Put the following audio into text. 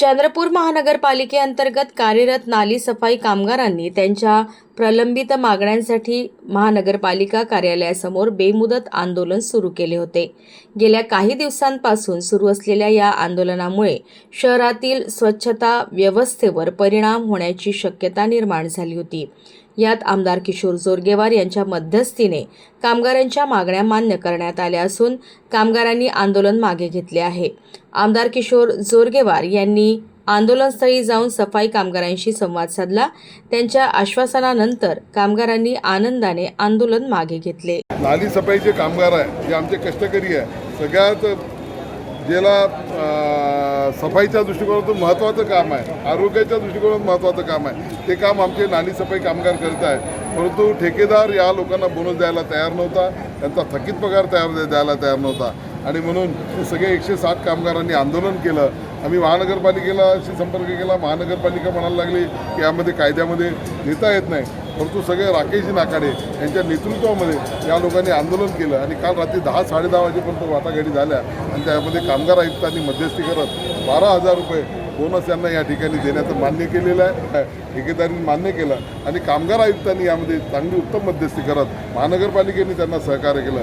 चंद्रपूर महानगरपालिकेअंतर्गत कार्यरत नाली सफाई कामगारांनी त्यांच्या प्रलंबित मागण्यांसाठी महानगरपालिका कार्यालयासमोर बेमुदत आंदोलन सुरू केले होते. गेल्या काही दिवसांपासून सुरू असलेल्या या आंदोलनामुळे शहरातील स्वच्छता व्यवस्थेवर परिणाम होण्याची शक्यता निर्माण झाली होती. यात आमदार किशोर जोरगेवार यांच्या मध्यस्थीने कामगारांच्या मागण्या मान्य करण्यात आल्या असून कामगारांनी आंदोलन मागे घेतले आहे. आमदार किशोर जोरगेवार यांनी आंदोलनस्थळी जाऊन सफाई कामगारांशी संवाद साधला. त्यांच्या आश्वासनानंतर कामगारांनी आनंदाने आंदोलन मागे घेतले. नाली सफाईचे कामगार आहे जे आमचे कष्टकरी आहे. सगळ्यात ज्याला सफाईच्या दृष्टिकोनातून महत्त्वाचं काम आहे आरोग्याच्या दृष्टिकोनातून महत्त्वाचं काम आहे ते काम आमचे नाली सफाई कामगार करत आहे परंतु ठेकेदार या लोकांना बोनस द्यायला तयार नव्हता त्यांचा थकीत पगार तयार द्यायला तयार नव्हता. आणि म्हणून ते सगळे एकशे साठ कामगारांनी आंदोलन केलं. आम्ही महानगरपालिकेलाशी संपर्क केला महानगरपालिका म्हणायला लागली की यामध्ये कायद्यामध्ये नेता येत नाही. परंतु सगळे राकेशजी नाकाडे यांच्या नेतृत्वामध्ये या लोकांनी आंदोलन केलं आणि काल रात्री दहा साडेदहा वाजेपर्यंत वाटाघाटी झाल्या आणि त्यामध्ये कामगार आयुक्तांनी मध्यस्थी करत बारा हजार रुपये बोनस यांना या ठिकाणी देण्याचं मान्य केलेलं आहे. ठेकेदारांनी मान्य केलं. आणि कामगार आयुक्तांनी यामध्ये चांगली उत्तम मध्यस्थी करत महानगरपालिकेने त्यांना सहकार्य केलं.